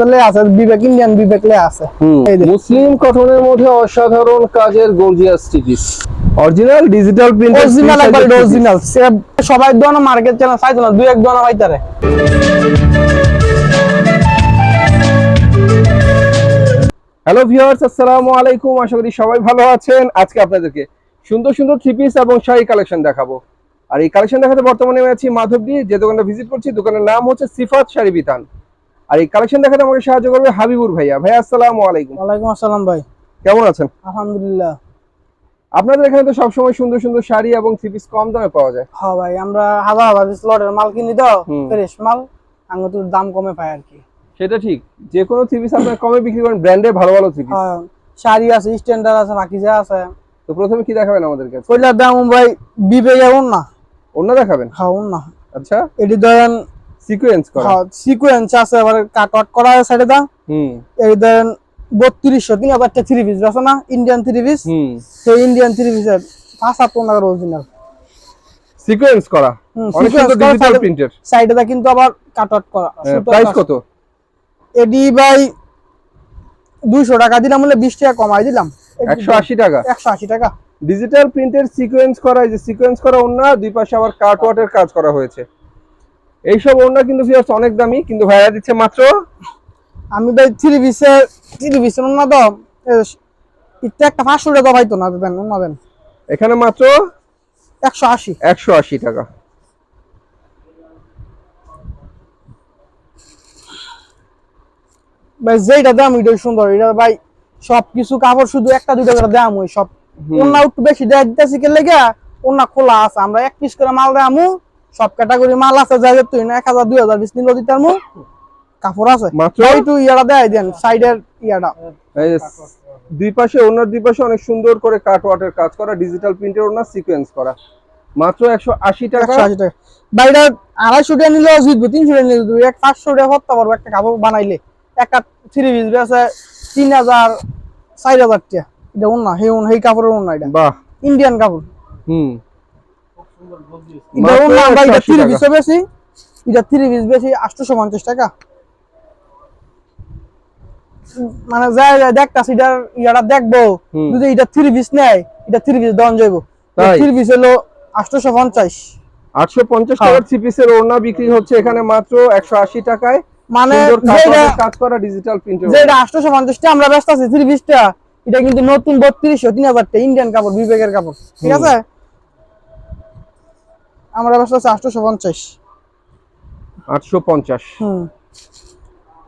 তাহলে আছে বিবেক ইন্ডিয়ান বিবেক লে আছে মুসলিম কটনের মধ্যে অসাধারণ কাজের gorgeous stitch original digital print original একবার অরিজিনাল সবাই দোনো মার্কেট চ্যানেল চাইতো না দুই এক দোনো পাইতারে। হ্যালো ভিউয়ার্স আসসালামু আলাইকুম আশা করি সবাই ভালো আছেন। আজকে আপনাদেরকে সুন্দর সুন্দর থ্রি পিস এবং শাড়ি কালেকশন দেখাবো। আর এই কালেকশন দেখাতে বর্তমানে আমি আছি মাধবদী যে দোকানটা ভিজিট করছি দোকানের নাম হচ্ছে সিফাত শাড়ি বিতান। আর এই কালেকশন দেখাতে আমাকে সাহায্য করবে হাবিবুর ভাইয়া। ভাইয়া আসসালামু আলাইকুম। ওয়ালাইকুম আসসালাম ভাই। কেমন আছেন? আলহামদুলিল্লাহ। আপনাদের এখানে তো সবসময় সুন্দর সুন্দর শাড়ি এবং থ্রি পিস কম দামে পাওয়া যায়। হ্যাঁ ভাই আমরা হাজার হাজার পিস লটের মাল কিনি তো ফ্রেশ মাল আঙ্গুতুর দাম কমে পাই আর কি। সেটা ঠিক। যে কোনো থ্রি পিস আপনারা কমে বিক্রি করেন ব্র্যান্ডে ভালো ভালো থ্রি পিস হ্যাঁ, শাড়ি আছে স্ট্যান্ডার্ড আছে বাকি যা আছে। তো প্রথমে কি দেখাবেন আমাদের কাছে? কইলার দাম ভাই বিবে এমন না অন্য দেখাবেন? হ্যাঁ না আচ্ছা। এটি ধরেন সিকোয়েন্স করা। হ্যাঁ সিকোয়েন্স আছে আবার কাট আউট করা আছে সাইডে দাম হুম। এই ধরেন বত্রিশশো তিন হাজারটা থ্রি পিস আছে না? ইন্ডিয়ান থ্রি পিস হুম। সেই ইন্ডিয়ান থ্রি পিসের পাঁচ অরিজিনাল সিকোয়েন্স করা। অনেক সুন্দর ডিজিটাল সাইডে- প্রিন্টের সাইডে দা কিন্তু আবার কাট আউট করা প্রাইস কত? এডি ভাই দুইশো টাকা দিলাম বলে বিশ টাকা কমাই দিলাম। একশো আশি টাকা। একশো আশি টাকা। ডিজিটাল প্রিন্টের সিকোয়েন্স করা এই যে সিকোয়েন্স করা অন্য দুই পাশে আবার কাট ওয়াটের কাজ করা হয়েছে। এইসব অন্য কিন্তু ভিউয়ার্স অনেক দামি কিন্তু ভাইয়া দিচ্ছে মাত্র আমি ভাই থ্রি পিসের থ্রি পিসের না তো একটা পাঁচশো টাকা পাইতো না দেন না দেন। এখানে মাত্র একশো আশি। একশো আশি টাকা। ভাই যেটা দাম এটাই সুন্দর। এটা ভাই সব কিছু কাপড় শুধু একটা দুইটা করে দাম ওই সব। ওনা একটু বেশি দেয় দিতেছি কে লেগে ওনা খোলা আছে। আমরা এক পিস করে মাল দামু সব ক্যাটাগরি মাল আছে যাই তুই না এক হাজার দুই হাজার বিশ নিল দিতার মু কাপড় আছে। একটু ইয়াটা দেয় দেন সাইডের ইয়াটা। দুই পাশে ওনার দুই পাশে অনেক সুন্দর করে কাট ওয়াটের কাজ করা ডিজিটাল প্রিন্টের ওনার সিকোয়েন্স করা। মাত্র একশো আশি টাকা? আশি টাকা। বাইরে আড়াইশো টাকা নিলেও জিতবো তিনশো টাকা নিলে জিতবো। এক পাঁচশো টাকা হতে পারব একটা কাপড় বানাইলে। একটা থ্রি পিস আছে তিন হাজার চার হাজার টাকা। এটা অন্য সেই অন্য সেই কাপড়ের অন্য এটা। বাহ। ইন্ডিয়ান কাপড়। হুম। এটা আমরা এটা 180 বেশি? এটা পিস বেশি আটশোশো পঞ্চাশ টাকা। মানে যায় যায় দেখতাছি ইয়াটা দেখব। যদি এটা পিস নেয় এটা পিস যাইব? থ্রি পিস হলো আটশোশো পঞ্চাশ। আটশো পঞ্চাশ হ্যাঁ। টাকার থ্রি পিসের ওড়না বিক্রি হচ্ছে এখানে মাত্র একশো আশি টাকায়। মানে কাজ করা ডিজিটাল প্রিন্টের যেটা আটশোশো পঞ্চাশটা আমরা ব্যস্ত আছি থ্রি পিসটা এটা কিন্তু নতুন বত্রিশশো তিন হাজারটা ইন্ডিয়ান কাপড় বিবেকের কাপড়। ঠিক আছে? আমরা ব্যস্ত আছি আটশোশো পঞ্চাশ। আটশো পঞ্চাশ। হুম।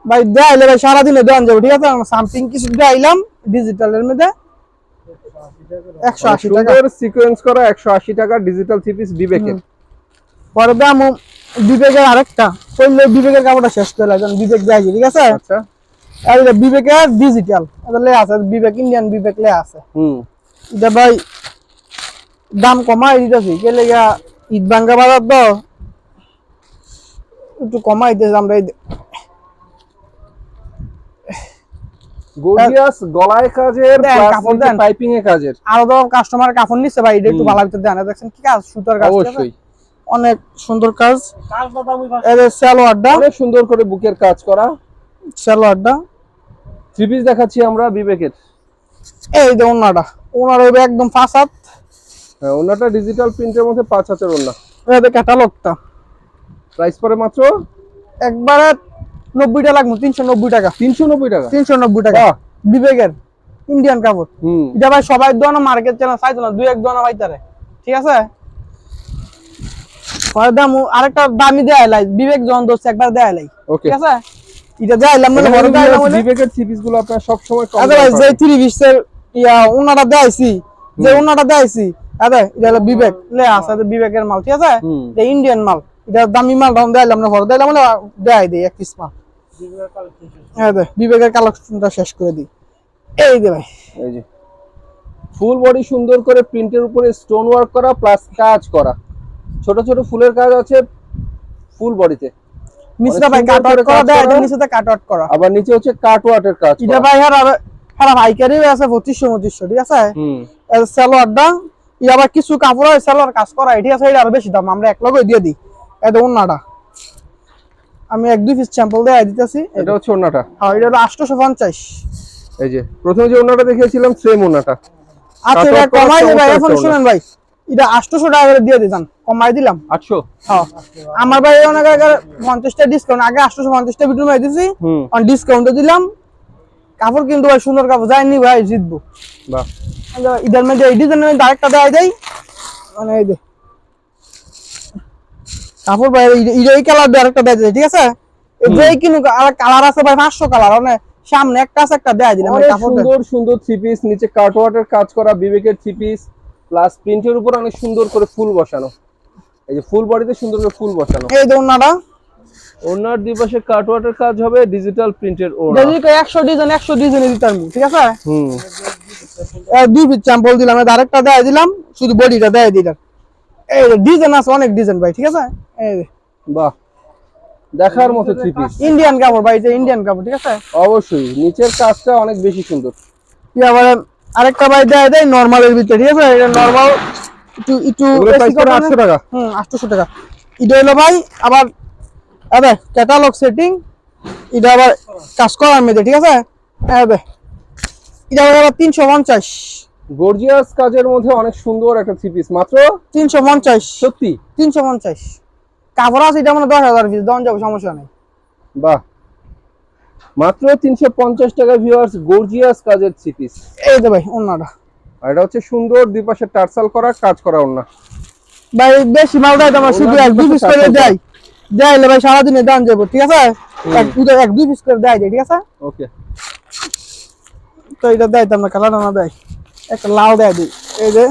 ভাই দেখাইলে ভাই সারাদিনে দেওয়ান যাব ঠিক আছে? সামথিং কিছু দেখাইলাম ডিজিটালের মধ্যে। একশো আশি টাকা। সুন্দর সিকোয়েন্স করা একশো আশি টাকা ডিজিটাল থ্রি পিস বিবেকের। পরে দাম বিবেকের আরেকটা। করলে বিবেকের কাপড়টা শেষ করে লাগবে বিবেক দেখাই ঠিক আছে? আচ্ছা। আর এটা বিবেকের ডিজিটাল এটা লে আছে বিবেক ইন্ডিয়ান বিবেক লে আছে। হুম। এটা ভাই দাম কমাই দিতেছি কে লেগা ঈদ ভাঙ্গা বাজার তো। একটু কমাই আমরা গর্জিয়াস গলায় কাজের কাপড় দেন। পাইপিং এ কাজের। আরও তো কাস্টমার কাপড় নিচ্ছে ভাই এটা একটু ভালো ভিতরে দেন। দেখছেন কি কাজ? সুতার কাজ অবশ্যই। অনেক সুন্দর কাজ। এর সালোয়ারটা অনেক সুন্দর করে বুকের কাজ করা। সালোয়ারটা থ্রি পিস দেখাচ্ছি আমরা বিবেকের। এই যে ওনাটা। ওনার একদম হাত হ্যাঁ, ওনাটা ডিজিটাল প্রিন্টের মধ্যে পাঁচ হাতের ওনা যে ক্যাটালগটা প্রাইস পরে মাত্র? একবারে নব্বইটা লাগবে তিনশো নব্বই টাকা। তিনশো নব্বই টাকা? তিনশো নব্বই টাকা। বিবেকের ইন্ডিয়ান কাপড়। এটা ভাই সবাই দোয়ানা মার্কেট চ্যানেল চাইতো না দুই এক দোয়ানা পাইতারে। ঠিক আছে? পরে দাম আরেকটা দামি দেয় লাই বিবেক জন দোষ একবার দেয় লাই ঠিক আছে? এটা দেয়াইলাম মানে বড় দেয়াইলাম মানে বিবেকের থ্রি গুলো আপনার সব সময় কম আরে যে থ্রি পিসের ইয়া ওনাটা দেয়াইছি। যে ওনাটা দেয়াইছি আরে এটা হলো বিবেক। লে আছে এটা বিবেকের মাল ঠিক আছে। এটা ইন্ডিয়ান মাল। এটা দামি মাল দাম দেয়াইলাম না বড় দেয়াইলাম মানে দেয় দেই এক পিস মাল। হ্যাঁ বিবেকের কালেকশনটা শেষ করে দিই। এই দে ভাই। এই যে। ফুল বডি সুন্দর করে প্রিন্টের উপরে স্টোন ওয়ার্ক করা প্লাস কাজ করা। ছোট ছোট ফুলের কাজ আছে ফুল বডিতে নিচটা ভাই কাট আউট করা দেয়। এটা নিচেতে কাট আউট করা। আবার নিচে হচ্ছে কাট ওয়াটের কাজ এটা। ভাই হারা হারা ভাইকারি আছে পঁচিশশো পঁচিশশো ঠিক আছে? হুম। সালোয়ারটা ই আবার কিছু কাপড় হয় সালোয়ার কাজ করা এটি আছে এটা আরও বেশি দাম। আমরা এক লগে দিয়ে দিই। এটা অন্যটা আমি এক দুই পিস স্যাম্পল দেয় দিতেছি। এটা হচ্ছে ওন্নাটা হ্যাঁ এটা হলো আটশোশো পঞ্চাশ। এই যে প্রথমে যে ওন্নাটা দেখিয়েছিলাম সেম ওন্নাটা আচ্ছা এটা কমাই দেবে। এখন শুনেন ভাই এটা আটশোশো টাকা করে দিয়ে দিতাম। কমাই দিলাম। আটশো? হ্যাঁ। আমার ভাই অনেক আগে পঞ্চাশটা ডিসকাউন্ট আগে আটশোশো পঞ্চাশটা ভিডিও মেরে দিছি ডিসকাউন্টে দিলাম। কাপড় কিন্তু ভাই সুন্দর কাপড়। যায়নি ভাই জিতবো। বাহ। ইদার মধ্যে এই ডিজাইনের মধ্যে আরেকটা দেওয়া যায় মানে এই যে কাপড় ভাই এই- কালার দিয়ে আরেকটা দেওয়া যায় ঠিক আছে? এই যে কিন্তু কালার আছে ভাই পাঁচশো কালার মানে সামনে একটা আছে একটা দেওয়া দিলাম কাপড় সুন্দর সুন্দর থ্রি পিস নিচে কাটওয়ার্টের কাজ করা বিবেকের থ্রি পিস প্লাস প্রিন্টের উপর অনেক সুন্দর করে ফুল বসানো। এই যে ফুল বডিতে সুন্দর করে ফুল বসানো। এই যে ওনাটা ওনার দুই পাশে কাটওয়ার্টের কাজ হবে ডিজিটাল প্রিন্টের ওনা যদি একশো ডিজাইন একশো ডিজাইনে দিতে পারব ঠিক আছে? হুম। দুই পিস স্যাম্পল দিলাম এই আরেকটা দেওয়া দিলাম শুধু বডিটা দেওয়া দিলাম। এই ডিজাইন আছে অনেক ডিজাইন ভাই ঠিক আছে? এই বাহ। দেখার মতো থ্রি পিস ইন্ডিয়ান কাপড় ভাই এটা ইন্ডিয়ান কাপড় ঠিক আছে? অবশ্যই নিচের কাজটা অনেক বেশি সুন্দর। কি আবার আরেকটা ভাই দেয় দেয় নর্মালের ভিতরে ঠিক আছে? এটা নর্মাল একটু একটু এগুলো বেশি প্রাইস করে করে আটশো টাকা। হুম আটশোশো টাকা। এটা হলো ভাই আবার আরে ক্যাটালগ সেটিং এটা আবার কাজ করার মেয়েদের ঠিক আছে? আরে এটা আবার তিনশো পঞ্চাশ। গর্জিয়াস কাজের মধ্যে অনেক সুন্দর একটা থ্রি পিস মাত্র? তিনশো পঞ্চাশ। সত্যি? তিনশো পঞ্চাশ। কাপড় আছে এটা মানে দশ হাজার পিস দন যাব সমস্যা নেই। বাহ। মাত্র তিনশো পঞ্চাশ টাকা ভিউয়ার্স গর্জিয়াস কাজের থ্রি পিস এই যে ভাই অন্যটা আর এটা হচ্ছে সুন্দর দুই পাশে টার্সাল করা কাজ করা ওনা ভাই বেশি মাল দেয় তোমার শুধু এক দুই পিস করে দেয়। দেয় ভাই সারাদিনে দাম যাব ঠিক আছে? এক দুই- এক দুই পিস করে দেয় ঠিক আছে? ওকে। তো এটা দেয় তো আমরা কালার না দেয়। একটা লাল দেয় দিই। এই যে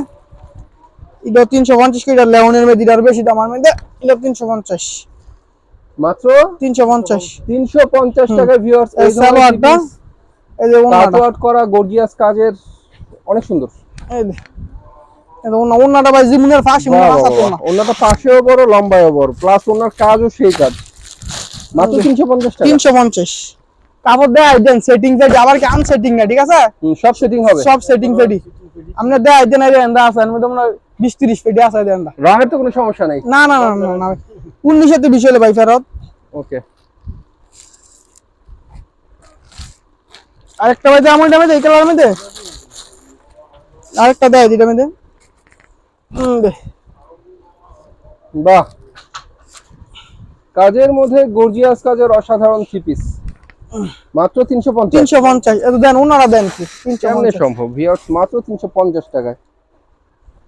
এটা তিনশো পঞ্চাশ করে লেমনের মেয়ে দিটার বেশি দাম আমার এটা তিনশো পঞ্চাশ। মাত্র? তিনশো পঞ্চাশ। তিনশো পঞ্চাশ টাকা ভিউয়ার্স এই সালোয়ারটা এই যে করা গর্জিয়াস কাজের অনেক সুন্দর। এই ভাই জিমুনের ফাঁসি বড় লম্বায়ও বড়। প্লাস ওনার কাজও সেই কাজ। মাত্র তিনশো পঞ্চাশ তিনশো পঞ্চাশ। কাপড় দেয় দেন সেটিং ফেটি আবার কি আনসেটিং না ঠিক আছে? সব সেটিং হবে। সব সেটিং দেয় দেন এই দেন আছে আমি তো বিশ তিরিশ আছে রঙের তো কোনো সমস্যা নেই? না না না না না। উনিশে তো বিশ হলে ভাই ফেরত। ওকে আরেকটা ভাই আমার দামে এই কালার মধ্যে। আরেকটা দেয় দিটা দে বাহ। কাজের মধ্যে গর্জিয়াস কাজের অসাধারণ থ্রি পিস মাত্র তিনশো পঞ্চাশ। তিনশো পঞ্চাশ। এত দেন ওনারা দেন কি? কেমনে সম্ভব? ভিউয়ার্স মাত্র তিনশো পঞ্চাশ টাকায়।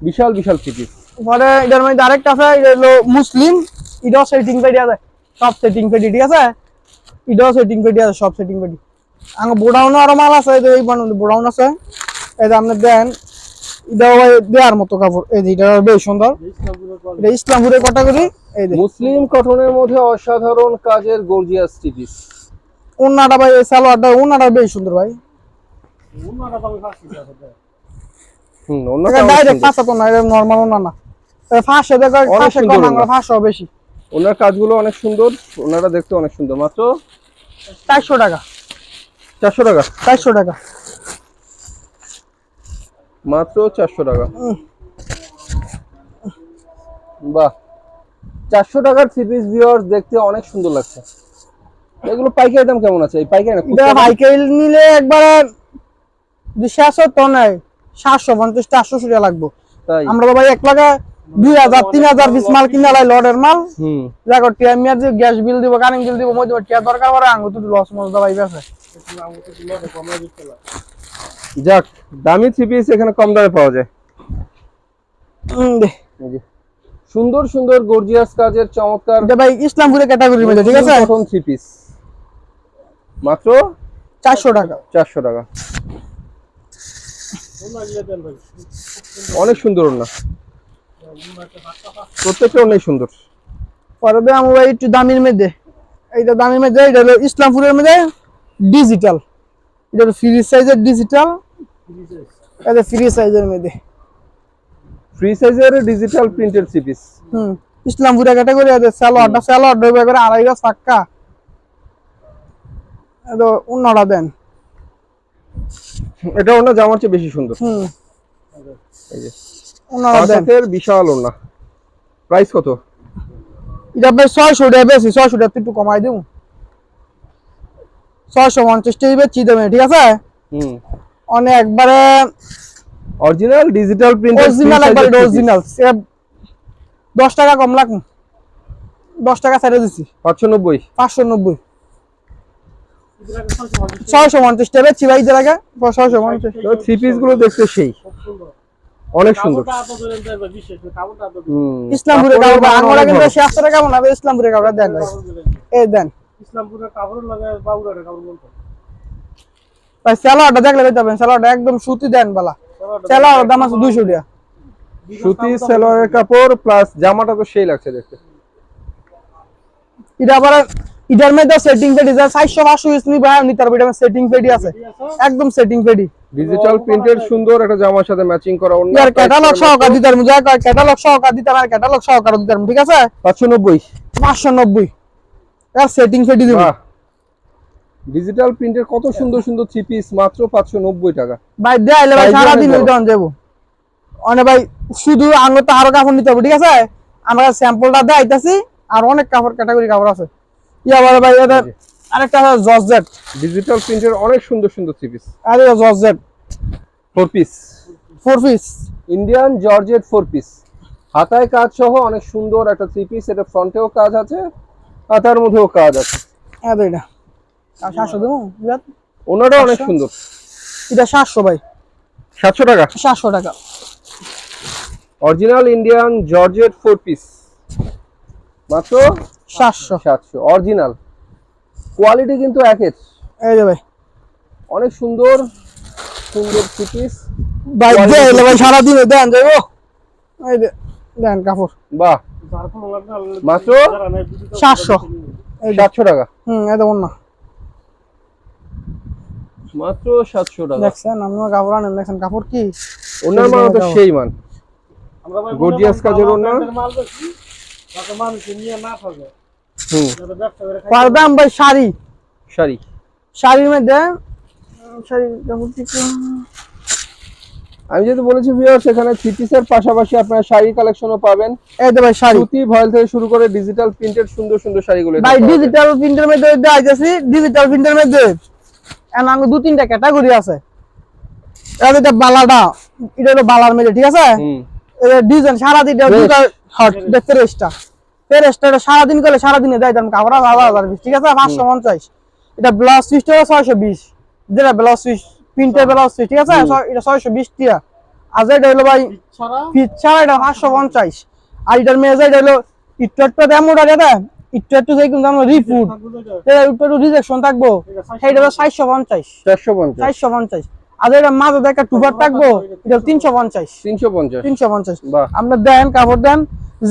বিশাল বিশাল থ্রি পিস পরে এটার মধ্যে আরেকটা আছে এটা হলো মুসলিম। এটাও সেটিং পেটি আছে। সব সেটিং পেটি ঠিক আছে? এটাও সেটিং পেটি আছে সব সেটিং পেটি আগে বোডাউনও আরও মাল আছে এই এই বোডাউন আছে। এই যে আপনি দেন দেওয়ার মতো কাপড়। এই যে এটা বেশ সুন্দর। এটা ইসলামপুরের এই মুসলিম কটনের মধ্যে অসাধারণ কাজের গর্জিয়াস পিস ওনাটা ভাই এই সালোয়ারটা ওনাটা বেশ সুন্দর ভাই। ডাইরেক্ট। তো না এটা নর্মাল ওনা না। ফাঁসে দেখো অনেক ফাঁসে কম ওনা। ফাঁসও বেশি। ওনার কাজগুলো অনেক সুন্দর ওনারা দেখতে অনেক সুন্দর। মাত্র চারশো টাকা। চারশো টাকা। চারশো টাকা। মাত্র চারশো টাকা। বাহ। চারশো টাকার থ্রি পিস ভিউয়ার্স দেখতে অনেক সুন্দর লাগছে। এগুলো পাইকারি দাম কেমন আছে? এই পাইকারি না পাইকারি নিলে একবারে দুশো আসো তো নাই সাতশো পঞ্চাশ চারশো টাকা লাগবো। তাই? আমরা তো ভাই এক লাখে দুই হাজার তিন হাজার পিস মাল কিনে লাই লটের মাল। হুম। দেখো টিয়ার যে গ্যাস বিল দিব কারেন্ট বিল দিব মধ্যে টিয়া দরকার পরে আঙ্গুর তো লস মস দাবাই বেছে যাক দামি থ্রি পিস এখানে কম দামে পাওয়া যায়। সুন্দর সুন্দর গর্জিয়াস কাজের চমৎকার। এটা ভাই ইসলামপুরে ক্যাটাগরির মধ্যে ঠিক আছে? কটন থ্রি পিস মাত্র চারশো টাকা। চারশো টাকা। অনেক সুন্দর না প্রত্যেকটা অনেক সুন্দর। পরে আমরা ভাই একটু দামির মধ্যে। এইটা দামির মধ্যে এটা হলো ইসলামপুরের মধ্যে ডিজিটাল এটা ফ্রি সাইজের ডিজিটাল এটা ফ্রি সাইজের মধ্যে। ফ্রি সাইজের ডিজিটাল প্রিন্টেড হুম ইসলামপুরে ক্যাটাগরি আছে স্যালোয়ারটা স্যালোয়ার ডইবে করে আড়াই পাক্কা অন্যটা দেন। এটা ওনা জামার চেয়ে বেশি সুন্দর। হুম। এই যে। অন্যটা দেন। হাতের বিশাল ওনা প্রাইস কত? এটা ভাই ছয়শো টাকা বেশি ছয়শো টাকা একটু কমাই দেবো। ছয়শো পঞ্চাশ টাকা বেচি দেবে ঠিক আছে? হুম। অনেক একবারে অরিজিনাল ডিজিটাল প্রিন্ট অরিজিনাল একবারে অরিজিনাল দশ টাকা কম লাগ দশ টাকা ছেড়ে দিছি। পাঁচশো নব্বই। পাঁচশো নব্বই। ছয়শো পঞ্চাশ টাকা আগে ছয়শো পঞ্চাশ। থ্রি পিসগুলো দেখতে সেই। অনেক সুন্দর। ইসলামপুরে কাপড় মান আমরা কিন্তু। সে আসতে টাকা না ইসলামপুরে কাপড় দেন এই দেন। ইসলামপুরের কাপড় লাগে কাপড় বলতো। ভাই স্যালাডটা দেখলে পেতে পারেন স্যালাডটা একদম সুতি দেন বালা। স্যালাডের দাম আছে দুইশো টাকা। সুতি সালোয়ারের কাপড় প্লাস জামাটা তো সেই লাগছে দেখতে। এটা আবার এটার মধ্যে সেটিং পেডি যা চারশো পাঁচশো ইউজ নিবে নিতে পারবে এটা সেটিং পেডি আছে। একদম সেটিং পেডি ডিজিটাল প্রিন্টের সুন্দর একটা জামার সাথে ম্যাচিং করা অন্য ইয়ার ক্যাটালগ সহকার দিতে পারব যা ক্যাটালগ সহকার দিতে পারব ক্যাটালগ সহকার দিতে পারব ঠিক আছে? পাঁচশো নব্বই। পাঁচশো নব্বই। সেটিং পেডি দিব। ডিজিটাল প্রিন্টের কত সুন্দর সুন্দর থ্রি পিস মাত্র পাঁচশো নব্বই টাকা। ভাই দেয়াইলে ভাই ওই দন যাব। অনেক ভাই শুধু আঙুর তো আরও কাপড় নিতে হবে ঠিক আছে? আমরা স্যাম্পলটা দেখাইতেছি আর অনেক কাপড় ক্যাটাগরি কাপড় আছে। ইয়া বলে ভাই এদের আরেকটা আছে জর্জেট ডিজিটাল প্রিন্টের অনেক সুন্দর সুন্দর থ্রি পিস আর georgette four piece four piece Indian georgette four piece হাতায় কাজ সহ অনেক সুন্দর একটা থ্রি পিস এটা ফ্রন্টেও কাজ আছে হাতার মধ্যেও কাজ আছে। এত এটা আর সাতশো দেবো? বিরাট। ওনাটা অনেক। সুন্দর। এটা সাতশো ভাই। সাতশো টাকা? সাতশো টাকা। Original Indian georgette four piece মাত্র? সাতশো। সাতশো। অরিজিনাল কোয়ালিটি কিন্তু একের। এই যে ভাই। অনেক সুন্দর। সুন্দর থ্রি পিস ভাই ভাই সারাদিন দেন যাইবো এই দেন কাপড়। বাহ। মাত্র? যারা নাই digital সাতশো। এই যে সাতশো টাকা। হুম দেখুন না মাত্র সাতশো টাকা। দেখছেন আপনার কাপড় আনেন দেখছেন কাপড় কি? ওনার মান তো সেই মান আমরা ভাই কাজের ওড়না। মাল মানুষে নিয়ে না হুম। যাতে ব্যবসা করে খাই পার দাম ভাই শাড়ি। শাড়ি। শাড়ির মধ্যে শাড়ির কাপড় কি আমি যেহেতু বলেছি ভিউয়ার্স এখানে থ্রিপিসের পাশাপাশি আপনারা শাড়ি কালেকশনও পাবেন। এই ভাই শাড়ি। সুতি ভয়েল থেকে শুরু করে ডিজিটাল প্রিন্টেড সুন্দর সুন্দর শাড়িগুলো ভাই ডিজিটাল প্রিন্টের মধ্যে দেখাইতেছি ডিজিটাল প্রিন্টের মধ্যে। এখন আঙ্গু দু তিনটা ক্যাটাগরি আছে। এটা বালাটা এটা হলো বালার ঠিক আছে? ডিজাইন সারাদিন হট এটা সারাদিন করলে সারাদিনে দেয় দাম কাপড় আলাদা আলাদা ঠিক আছে? পাঁচশো পঞ্চাশ। এটা ব্লাউজ পিসটা ছয়শো বিশ। যেটা ব্লাউজ পিস প্রিন্টের ব্লাউজ পিস ঠিক আছে? এটা ছয়শো বিশ টিয়া। আর এটা হলো ভাই ফিট ছাড়া এটা পাঁচশো পঞ্চাশ। আর এটার মেয়ে এটা হলো একটু এমন এটা একটু একটু যাই কিন্তু আমরা রিপুট একটু একটু রিজেকশন থাকব। এটা সেইটা হলো চারশো পঞ্চাশ। চারশো পঞ্চাশ। চারশো পঞ্চাশ। আর এটা মাঝে একটা টুপার থাকব এটা তিনশো পঞ্চাশ। তিনশো পঞ্চাশ। তিনশো পঞ্চাশ। বাহ। আমরা দেন কাপড় দেন।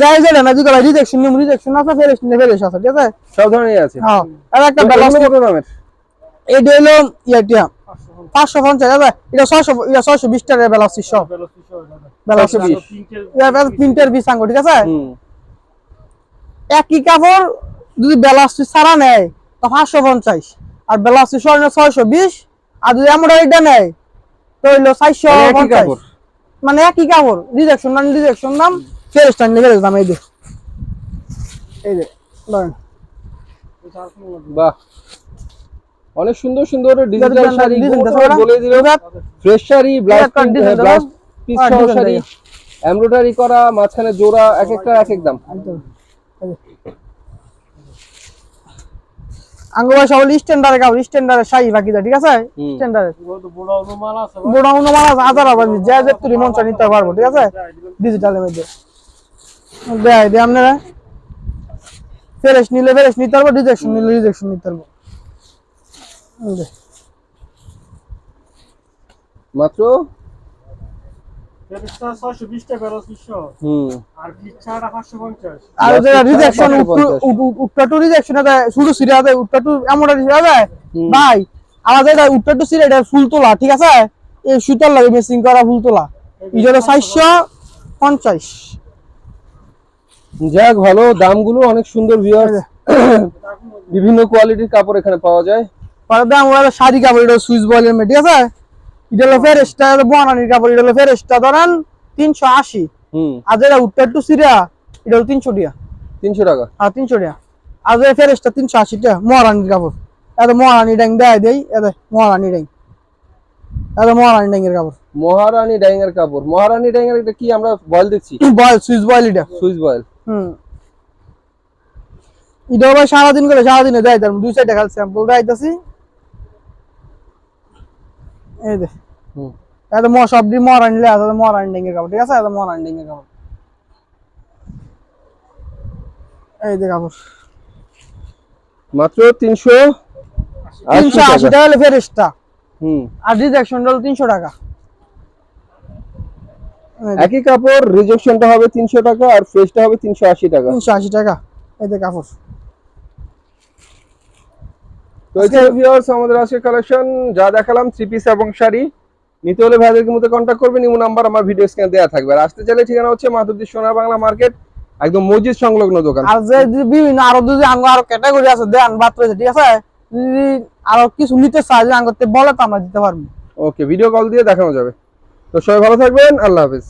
যাই যাই না রিজেকশন রিজেকশন আছে ফেরেস নিলে ফেরেস আছে ঠিক আছে? সব ধরনের আছে। হ্যাঁ আর একটা ব্যালান্স কত দামের? এটা হলো ইয়েটা পাঁচশো পঞ্চাশ পাঁচশো এটা ছয়শো এটা ছয়শো বিশ টাকা ব্যালান্স সব। ব্যালান্স বিশ। প্রিন্টের আঙ্গো ঠিক আছে? হুম। একই কাপড় যদি পিস ছাড়া নেয় তো পাঁচশো পঞ্চাশ। আর পিস স্বর্ণ ছয়শো বিশ আর যদি এমব্রয়ডারিটা নেয় তো হইল চারশো মানে একই পঞ্চাশ। কাপড়? মানে একই কাপড় রিজেকশন মানে রিজেকশন দাম ফেরেস টাইম ফেরেস দাম এই যে। এই যে ধরেন। বাহ। অনেক সুন্দর সুন্দর ডিজিটাল শাড়ি? বলে দিল fresh sari blouse? Blouse piece হ্যাঁ, সহ শাড়ি। এমব্রয়ডারি করা মাঝখানে জোড়া এক একটা এক এক দাম। আঙ্গুবা সব স্ট্যান্ডার্ডের কাপড় স্ট্যান্ডার্ডের শাড়ি বাকি ঠিক আছে? তো বড় বড় মাল আছে হাজার হাজার যা যা মন নিতে পারব ঠিক আছে? ডিজিটালের মধ্যে। দেয় দিয়ে আপনারা। ফ্রেশ নিলে ফ্রেশ নিতে পারব রিজেকশন নিলে রিজেকশন নিতে পারব। মাত্র ফেরেশতা 620 টাকা বেলা 600 হুম আর ফিচ্ছাটা 550 আর Last যারা week রিজেকশন উট্টাটু রিজেকশন শুধু সিরিয়া দেয় উট্টাটু এমন সিরিয়া দেয় ভাই আমাদের এটা উট্টাটু সিরিয়া এটা ফুল তোলা ঠিক আছে? এই সুতার লাগে মেসিং করা ফুল তোলা। ইজরে চারশো পঞ্চাশ। যাক ভালো। দামগুলো অনেক সুন্দর ভিউয়ার্স বিভিন্ন কোয়ালিটির কাপড় এখানে পাওয়া যায়। পরে দাম শাড়ি কাপড় এটা সুইচ বয়েলের মেয়ে ঠিক আছে? এটা হলো ফেরেস্টা বনানির কাপড় এটা হলো ফেরেস্টা ধরেন তিনশো আশি। আর যেটা উত্তর টু সিরিয়া এটা হলো তিনশো টিয়া। তিনশো টাকা। আর তিনশো টাকা আর যে ফেরেসটা তিনশো আশি টাকা মহারানির কাপড়। এত মহারানি ড্যাং দেয় দেয় এত মহারানি ড্যাং। এত মহারানি ড্যাংয়ের কাপড়। মহারানী ডাইং এর কাপড়। মহারানী ডাইং এর এটা কি আমরা বল দেখছি বয়েল সুইচ বয়েল এটা। Switch boil. হুম। ভাই সারাদিন করে সারাদিনে দেয় তার দুই সাইডে খালি স্যাম্পল দেখাইতেছি এই হুম। ম ডেঙ্গের কাপড় ঠিক আছে? ডেঙ্গের কাপড়। এই দে কাপড়। মাত্র টাকা। হলে ফেরেসটা হুম। আর রিজেকশন হলো টাকা। একই কাপড় রিজেকশনটা হবে তিনশো টাকা আর ফ্রেশটা হবে তিনশো আশি টাকা। তিনশো আশি টাকা। এই দে কাপড়। তো এই ছিল ভিউয়ার্স আমাদের আজকে কালেকশন যা দেখালাম থ্রি পিস এবং শাড়ি নিতে হলে ভাইদেরকে মধ্যে কন্ট্যাক্ট করবেন ইমো নাম্বার আমার ভিডিও স্ক্যান দেওয়া থাকবে। আর আসতে চাইলে ঠিকানা হচ্ছে মাধবদী সোনার বাংলা মার্কেট একদম মসজিদ সংলগ্ন দোকান। আর যে যদি বিভিন্ন আরও যদি আঙ্গ আরও ক্যাটাগরি আছে দেন বাদ রয়েছে ঠিক আছে? যদি আরও কিছু নিতে চাই যে আঙ্গতে বলে তো আমরা দিতে পারব। ওকে ভিডিও কল দিয়ে দেখানো যাবে। তো সবাই ভালো থাকবেন আল্লাহ হাফেজ।